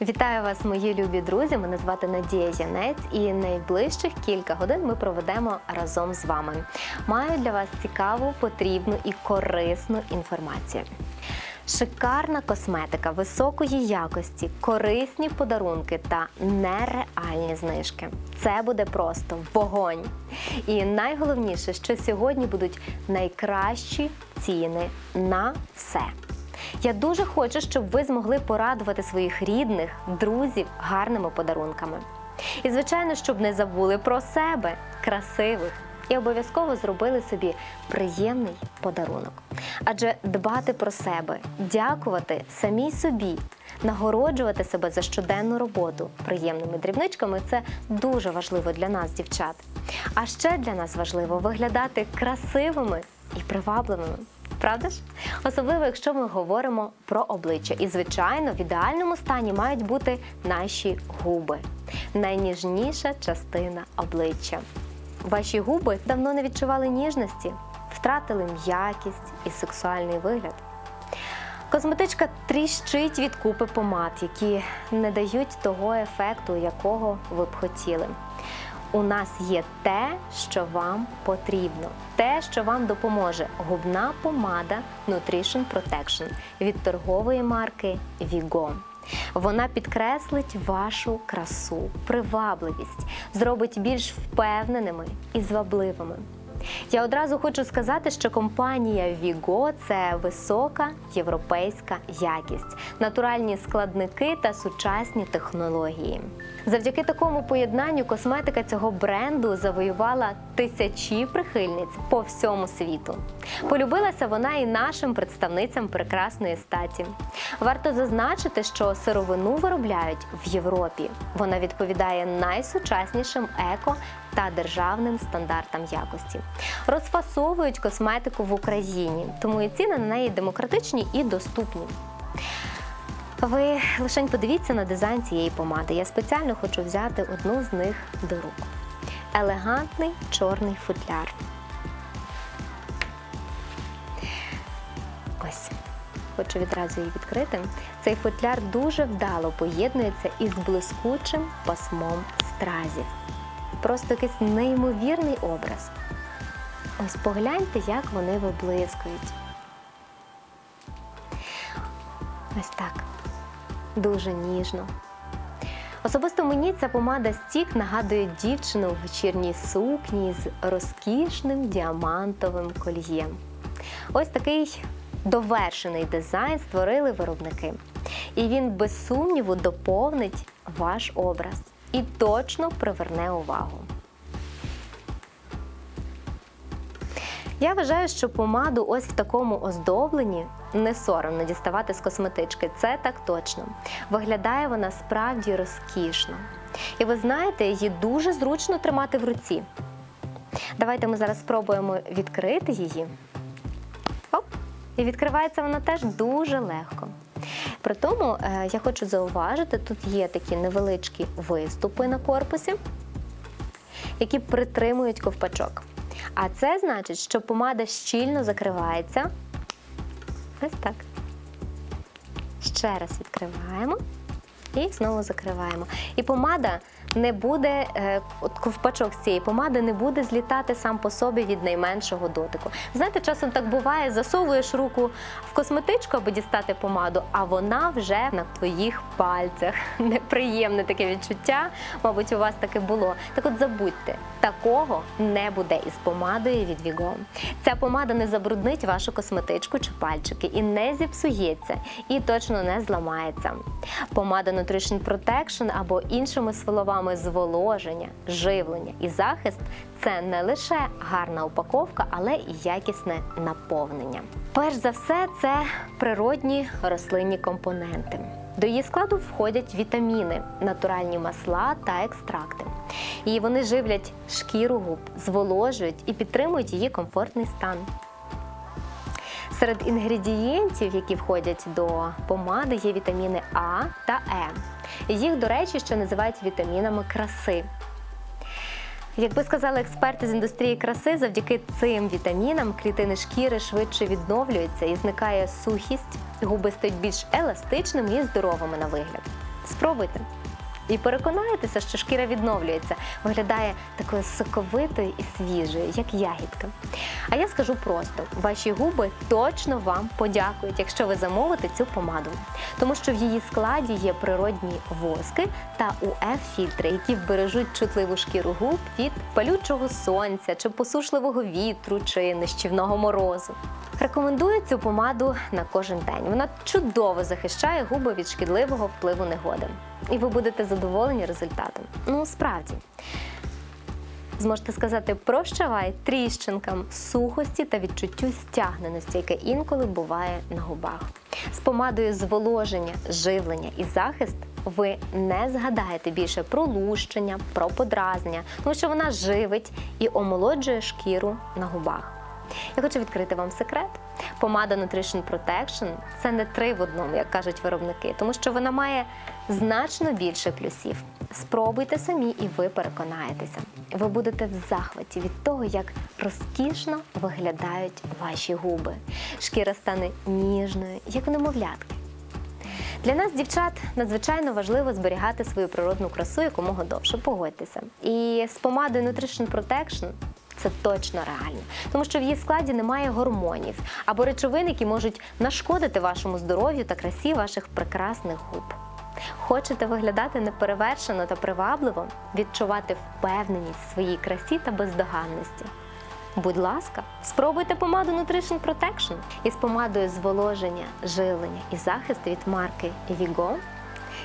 Вітаю вас, мої любі друзі. Мене звати Надія Янець, і найближчих кілька годин ми проведемо разом з вами. Маю для вас цікаву, потрібну і корисну інформацію. Шикарна косметика високої якості, корисні подарунки та нереальні знижки. Це буде просто вогонь. І найголовніше, що сьогодні будуть найкращі ціни на все. Я дуже хочу, щоб ви змогли порадувати своїх рідних, друзів гарними подарунками. І, звичайно, щоб не забули про себе, красивих, і обов'язково зробили собі приємний подарунок. Адже дбати про себе, дякувати самій собі, нагороджувати себе за щоденну роботу приємними дрібничками це дуже важливо для нас, дівчат. А ще для нас важливо виглядати красивими і привабливими. Правда ж? Особливо, якщо ми говоримо про обличчя. І, звичайно, в ідеальному стані мають бути наші губи найніжніша частина обличчя. Ваші губи давно не відчували ніжності, втратили м'якість і сексуальний вигляд. Косметичка тріщить від купи помад, які не дають того ефекту, якого ви б хотіли. У нас є те, що вам потрібно, те, що вам допоможе губна помада Nutrition Protection від торгової марки Vigo. Вона підкреслить вашу красу, привабливість, зробить більш впевненими і звабливими. Я одразу хочу сказати, що компанія Vigo – це висока європейська якість, натуральні складники та сучасні технології. Завдяки такому поєднанню косметика цього бренду завоювала тисячі прихильниць по всьому світу. Полюбилася вона і нашим представницям прекрасної статі. Варто зазначити, що сировину виробляють в Європі. Вона відповідає найсучаснішим еко та державним стандартам якості. Розфасовують косметику в Україні, тому і ціни на неї демократичні і доступні. Ви лише подивіться на дизайн цієї помади. Я спеціально хочу взяти одну з них до рук. Елегантний чорний футляр. Ось. Хочу відразу її відкрити. Цей футляр дуже вдало поєднується із блискучим пасмом стразів. Просто якийсь неймовірний образ. Ось погляньте, як вони виблискують. Ось так. Дуже ніжно. Особисто мені ця помада стік нагадує дівчину в вечірній сукні з розкішним діамантовим кольєм. Ось такий довершений дизайн створили виробники. І він без сумніву доповнить ваш образ і точно приверне увагу. Я вважаю, що помаду ось в такому оздобленні не соромно діставати з косметички. Це так точно. Виглядає вона справді розкішно. І ви знаєте, її дуже зручно тримати в руці. Давайте ми зараз спробуємо відкрити її. Оп! І відкривається вона теж дуже легко. При тому е, я хочу зауважити, тут є такі невеличкі виступи на корпусі, які притримують ковпачок. А це значить, що помада щільно закривається. Ось так. Ще раз відкриваємо і знову закриваємо. І помада не буде, е, ковпачок з цієї помади не буде злітати сам по собі від найменшого дотику. Знаєте, часом так буває, засовуєш руку в косметичку, аби дістати помаду, а вона вже на твоїх пальцях. Неприємне таке відчуття, мабуть, у вас таке було. Так от забудьте, такого не буде із помадою від Vigo. Ця помада не забруднить вашу косметичку чи пальчики і не зіпсується, і точно не зламається. Помада Nutrition Protection або іншими словами зволоження, живлення і захист це не лише гарна упаковка, але і якісне наповнення. Перш за все, це природні рослинні компоненти. До її складу входять вітаміни, натуральні масла та екстракти. І вони живлять шкіру губ, зволожують і підтримують її комфортний стан. Серед інгредієнтів, які входять до помади, є вітаміни А та Е. Їх, до речі, ще називають вітамінами краси. Якби сказали експерти з індустрії краси, завдяки цим вітамінам клітини шкіри швидше відновлюються і зникає сухість, губи стають більш еластичними і здоровими на вигляд. Спробуйте. І переконаєтеся, що шкіра відновлюється, виглядає такою соковитою і свіжою, як ягідка. А я скажу просто: ваші губи точно вам подякують, якщо ви замовите цю помаду, тому що в її складі є природні воски та УФ-фільтри, які вбережуть чутливу шкіру губ від палючого сонця чи посушливого вітру чи нищівного морозу. Рекомендую цю помаду на кожен день. Вона чудово захищає губи від шкідливого впливу негоди. І ви будете задоволені результатом. Ну, справді. Зможете сказати прощавай тріщинкам, сухості та відчуттю стягненості, яке інколи буває на губах. З помадою зволоження, живлення і захист ви не згадаєте більше про лущення, про подразнення, тому що вона живить і омолоджує шкіру на губах. Я хочу відкрити вам секрет. Помада Nutrition Protection – це не три в одному, як кажуть виробники, тому що вона має значно більше плюсів. Спробуйте самі, і ви переконаєтеся. Ви будете в захваті від того, як розкішно виглядають ваші губи. Шкіра стане ніжною, як у немовлятки. Для нас, дівчат, надзвичайно важливо зберігати свою природну красу якомога довше. Погодьтеся. І з помадою Nutrition Protection це точно реально, тому що в її складі немає гормонів або речовин, які можуть нашкодити вашому здоров'ю та красі ваших прекрасних губ. Хочете виглядати неперевершено та привабливо, відчувати впевненість в своїй красі та бездоганності. Будь ласка, спробуйте помаду Nutrition Protection із помадою зволоження, живлення і захист від марки Vigo.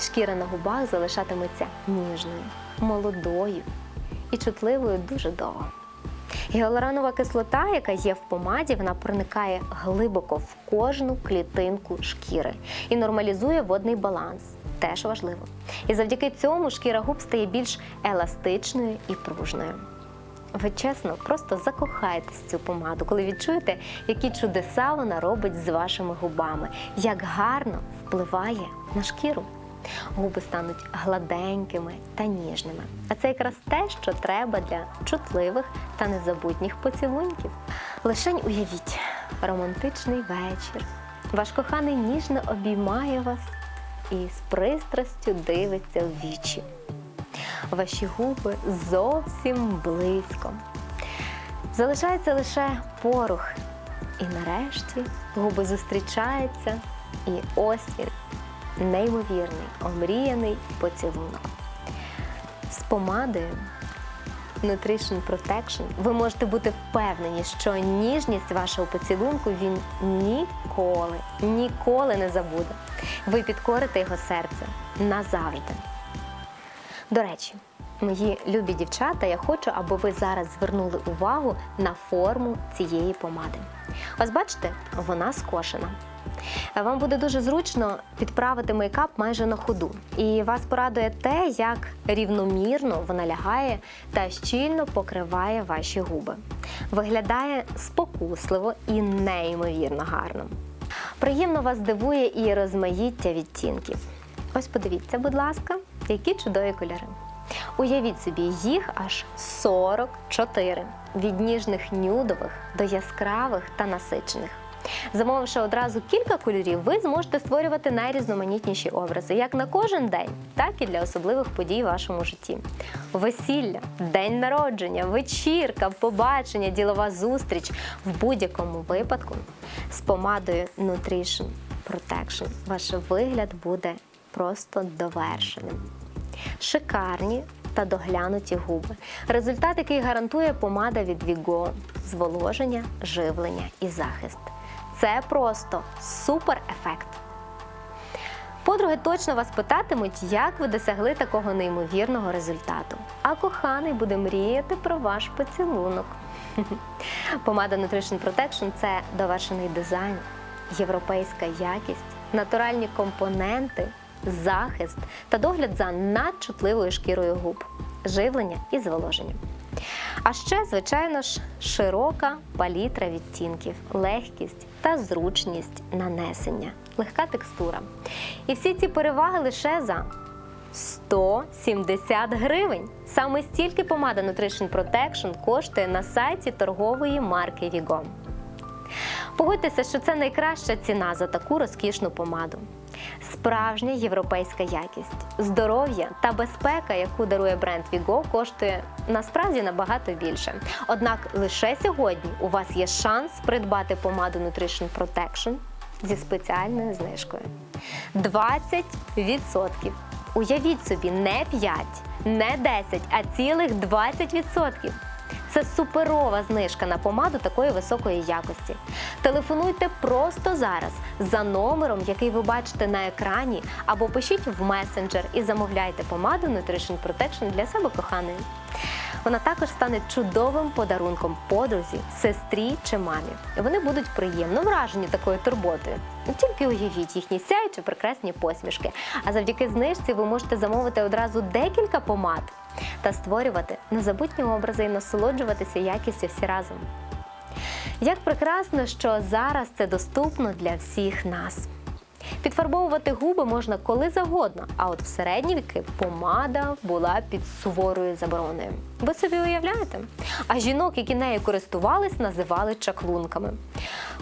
Шкіра на губах залишатиметься ніжною, молодою і чутливою дуже довго. Гіалуронова кислота, яка є в помаді, вона проникає глибоко в кожну клітинку шкіри і нормалізує водний баланс. Теж важливо. І завдяки цьому шкіра губ стає більш еластичною і пружною. Ви чесно, просто закохайтесь в цю помаду, коли відчуєте, які чудеса вона робить з вашими губами, як гарно впливає на шкіру. Губи стануть гладенькими та ніжними. А це якраз те, що треба для чутливих та незабутніх поцілунків. Лишень уявіть романтичний вечір. Ваш коханий ніжно обіймає вас і з пристрастю дивиться в вічі. Ваші губи зовсім близько. Залишається лише порух. І нарешті губи зустрічаються, і ось він неймовірний, омріяний поцілунок. З помадою Nutrition Protection ви можете бути впевнені, що ніжність вашого поцілунку він ніколи, ніколи не забуде. Ви підкорите його серце назавжди. До речі, мої любі дівчата, я хочу, аби ви зараз звернули увагу на форму цієї помади. Ось бачите, вона скошена. Вам буде дуже зручно підправити мейкап майже на ходу. І вас порадує те, як рівномірно вона лягає та щільно покриває ваші губи. Виглядає спокусливо і неймовірно гарно. Приємно вас дивує і розмаїття відтінків. Ось подивіться, будь ласка, які чудові кольори. Уявіть собі, їх аж 44 від ніжних нюдових до яскравих та насичених. Замовивши одразу кілька кольорів, ви зможете створювати найрізноманітніші образи як на кожен день, так і для особливих подій в вашому житті. Весілля, день народження, вечірка, побачення, ділова зустріч в будь-якому випадку з помадою Nutrition Protection ваш вигляд буде просто довершеним. Шикарні та доглянуті губи. Результат, який гарантує помада від Vigo – зволоження, живлення і захист. Це просто супер ефект. Подруги точно вас питатимуть, як ви досягли такого неймовірного результату. А коханий буде мріяти про ваш поцілунок. Помада Nutrition Protection – це довершений дизайн, європейська якість, натуральні компоненти, захист та догляд за надчутливою шкірою губ, живлення і зволоження. А ще, звичайно ж, широка палітра відтінків, легкість та зручність нанесення, легка текстура. І всі ці переваги лише за 170 гривень. Саме стільки помада Nutrition Protection коштує на сайті торгової марки Vigo. Погодьтеся, що це найкраща ціна за таку розкішну помаду. Справжня європейська якість, здоров'я та безпека, яку дарує бренд Vigo, коштує насправді набагато більше. Однак лише сьогодні у вас є шанс придбати помаду Nutrition Protection зі спеціальною знижкою. 20%. Уявіть собі, не 5, не 10, а цілих 20%. Це суперова знижка на помаду такої високої якості. Телефонуйте просто зараз за номером, який ви бачите на екрані, або пишіть в месенджер і замовляйте помаду Nutrition Protection для себе коханої. Вона також стане чудовим подарунком подрузі, сестрі чи мамі. Вони будуть приємно вражені такою турботою. Тільки уявіть їхні сяючі прекрасні посмішки. А завдяки знижці ви можете замовити одразу декілька помад та створювати незабутні образи і насолоджуватися якістю всі разом. Як прекрасно, що зараз це доступно для всіх нас. Підфарбовувати губи можна коли завгодно, а от в середні віки помада була під суворою забороною. Ви собі уявляєте? А жінок, які нею користувались, називали чаклунками.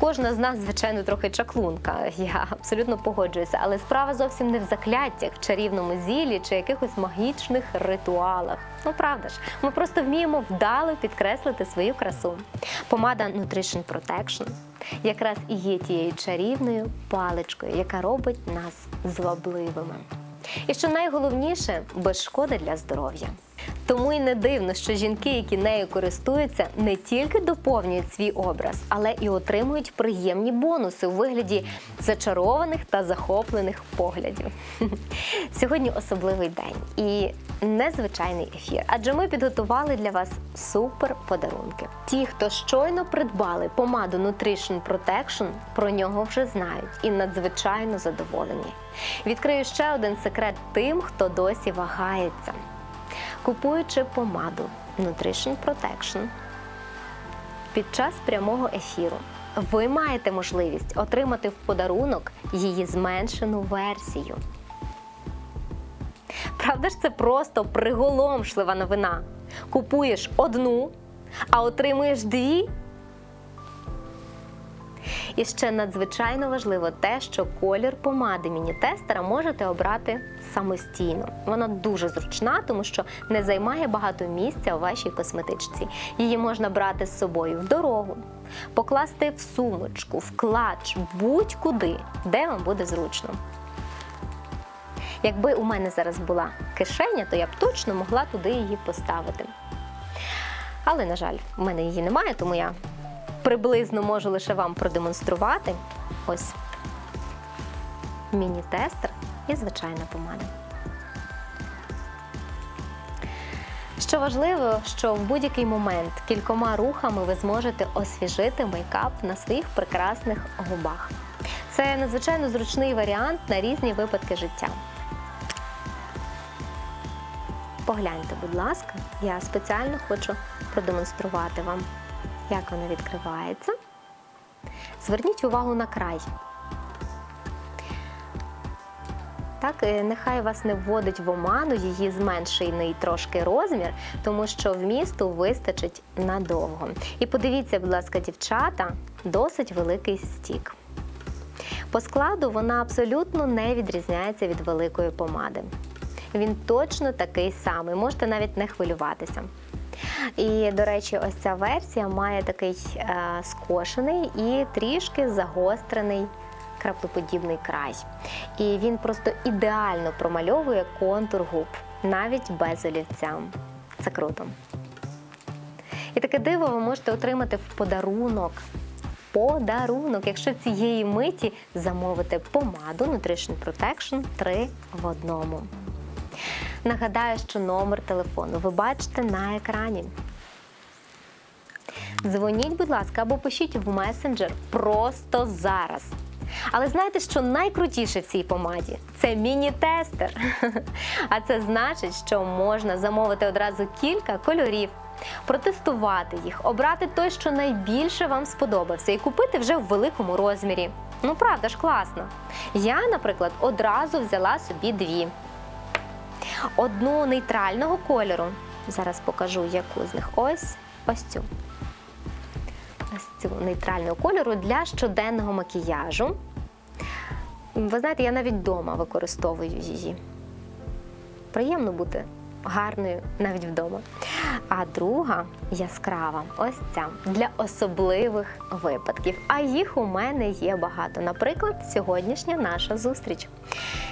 Кожна з нас, звичайно, трохи чаклунка. Я абсолютно погоджуюся, але справа зовсім не в закляттях, чарівному зілі чи якихось магічних ритуалах. Ну правда ж, ми просто вміємо вдало підкреслити свою красу. Помада Nutrition Protection якраз і є тією чарівною паличкою, яка робить нас звабливими. І що найголовніше без шкоди для здоров'я. Тому і не дивно, що жінки, які нею користуються, не тільки доповнюють свій образ, але і отримують приємні бонуси у вигляді зачарованих та захоплених поглядів. Сьогодні особливий день і незвичайний ефір, адже ми підготували для вас супер подарунки. Ті, хто щойно придбали помаду Nutrition Protection, про нього вже знають і надзвичайно задоволені. Відкрию ще один секрет тим, хто досі вагається. Купуючи помаду Nutrition Protection під час прямого ефіру, ви маєте можливість отримати в подарунок її зменшену версію. Правда ж, це просто приголомшлива новина. Купуєш одну, а отримуєш дві. І ще надзвичайно важливо те, що колір помади міні-тестера можете обрати самостійно. Вона дуже зручна, тому що не займає багато місця у вашій косметичці. Її можна брати з собою в дорогу, покласти в сумочку, в клач, будь-куди, де вам буде зручно. Якби у мене зараз була кишеня, то я б точно могла туди її поставити. Але, на жаль, в мене її немає, тому я приблизно можу лише вам продемонструвати. Ось міні-тестер і звичайна помада. Що важливо, що в будь-який момент кількома рухами ви зможете освіжити мейкап на своїх прекрасних губах. Це надзвичайно зручний варіант на різні випадки життя. Погляньте, будь ласка, я спеціально хочу продемонструвати вам, як вона відкривається. Зверніть увагу на край. Так, е, нехай вас не вводить в оману її зменшений трошки розмір, тому що вмісту вистачить надовго. І подивіться, будь ласка, дівчата, досить великий стік. По складу вона абсолютно не відрізняється від великої помади. Він точно такий самий, можете навіть не хвилюватися. І, до речі, ось ця версія має такий е, скошений і трішки загострений краплеподібний край. І він просто ідеально промальовує контур губ, навіть без олівця. Це круто. І таке диво ви можете отримати в подарунок. Подарунок, якщо цієї миті замовите помаду Nutrition Protection 3 в одному. Нагадаю, що номер телефону ви бачите на екрані. Дзвоніть, будь ласка, або пишіть в месенджер просто зараз. Але знаєте, що найкрутіше в цій помаді? Це міні-тестер. А це значить, що можна замовити одразу кілька кольорів, протестувати їх, обрати той, що найбільше вам сподобався, і купити вже в великому розмірі. Ну, правда ж, класно. Я, наприклад, одразу взяла собі дві. Одну нейтрального кольору. Зараз покажу, яку з них. Ось ось цю. Ось цю нейтрального кольору для щоденного макіяжу. Ви знаєте, я навіть вдома використовую її. Приємно бути гарною навіть вдома. А друга яскрава, ось ця для особливих випадків. А їх у мене є багато. Наприклад, сьогоднішня наша зустріч.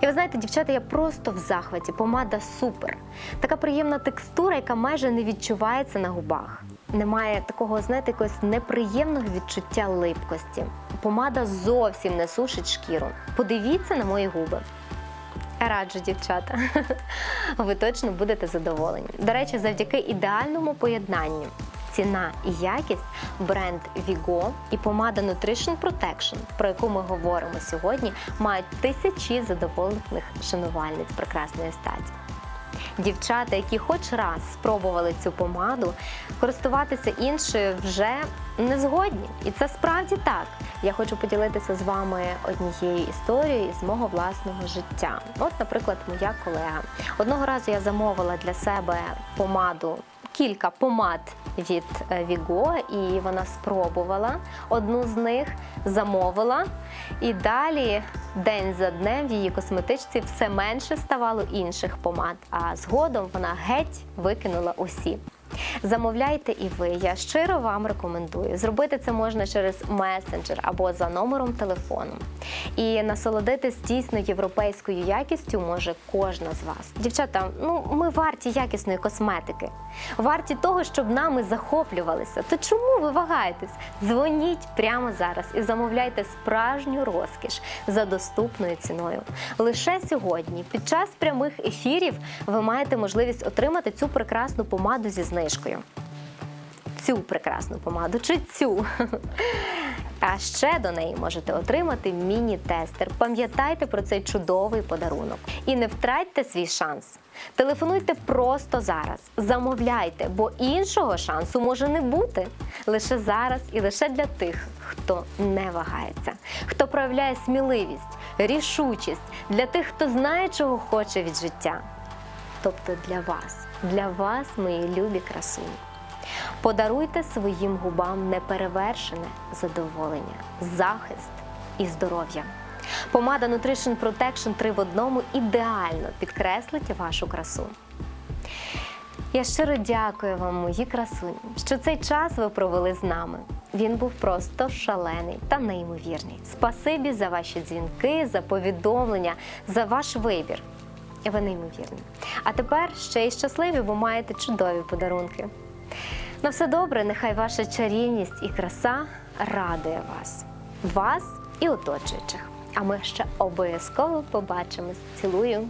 І ви знаєте, дівчата, я просто в захваті. Помада супер. Така приємна текстура, яка майже не відчувається на губах. Немає такого, знаєте, якогось неприємного відчуття липкості. Помада зовсім не сушить шкіру. Подивіться на мої губи. Раджу, дівчата. Ви точно будете задоволені. До речі, завдяки ідеальному поєднанню. Ціна і якість бренд Vigo і помада Nutrition Protection, про яку ми говоримо сьогодні, мають тисячі задоволених шанувальниць прекрасної статі. Дівчата, які хоч раз спробували цю помаду, користуватися іншою вже не згодні. І це справді так. Я хочу поділитися з вами однією історією з мого власного життя. От, наприклад, моя колега. Одного разу я замовила для себе помаду. Кілька помад від Віго, і вона спробувала одну з них, замовила. І далі, день за днем, в її косметичці все менше ставало інших помад. А згодом вона геть викинула усі. Замовляйте і ви. Я щиро вам рекомендую. Зробити це можна через месенджер або за номером телефону. І насолодитись дійсно європейською якістю може кожна з вас. Дівчата, ну ми варті якісної косметики, варті того, щоб нами захоплювалися. То чому ви вагаєтесь? Дзвоніть прямо зараз і замовляйте справжню розкіш за доступною ціною. Лише сьогодні, під час прямих ефірів, ви маєте можливість отримати цю прекрасну помаду зі знижкою. Цю прекрасну помаду чи цю. А ще до неї можете отримати міні-тестер. Пам'ятайте про цей чудовий подарунок. І не втратьте свій шанс. Телефонуйте просто зараз, замовляйте, бо іншого шансу може не бути. Лише зараз і лише для тих, хто не вагається, хто проявляє сміливість, рішучість, для тих, хто знає, чого хоче від життя. Тобто для вас, для вас, мої любі красуні. Подаруйте своїм губам неперевершене задоволення, захист і здоров'я. Помада Nutrition Protection 3 в одному ідеально підкреслить вашу красу. Я щиро дякую вам, мої красуні, що цей час ви провели з нами. Він був просто шалений та неймовірний. Спасибі за ваші дзвінки, за повідомлення, за ваш вибір. Ви неймовірні. А тепер ще й щасливі, бо маєте чудові подарунки. На все добре, нехай ваша чарівність і краса радує вас, вас і оточуючих. А ми ще обов'язково побачимось. Цілую.